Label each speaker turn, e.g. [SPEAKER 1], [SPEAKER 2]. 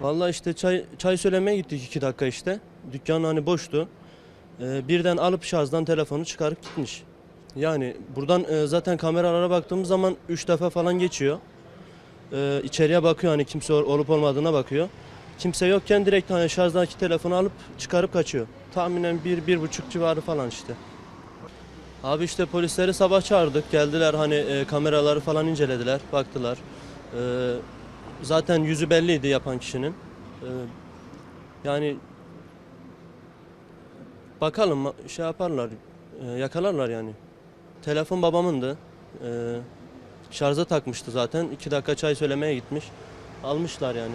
[SPEAKER 1] Vallahi işte çay çay söylemeye gittik iki dakika işte. Dükkan hani boştu. Ee, birden alıp şarjdan telefonu çıkarıp gitmiş. Yani buradan e, zaten kameralara baktığımız zaman 3 defa falan geçiyor. Ee, içeriye bakıyor hani kimse ol- olup olmadığına bakıyor. Kimse yokken direkt hani şarjdaki telefonu alıp çıkarıp kaçıyor. Tahminen bir, bir buçuk civarı falan işte. Abi işte polisleri sabah çağırdık. Geldiler hani e, kameraları falan incelediler, baktılar. Ee, zaten yüzü belliydi yapan kişinin. Ee, yani bakalım şey yaparlar, e, yakalarlar yani. Telefon babamındı. Ee, şarja takmıştı zaten. İki dakika çay söylemeye gitmiş. Almışlar yani.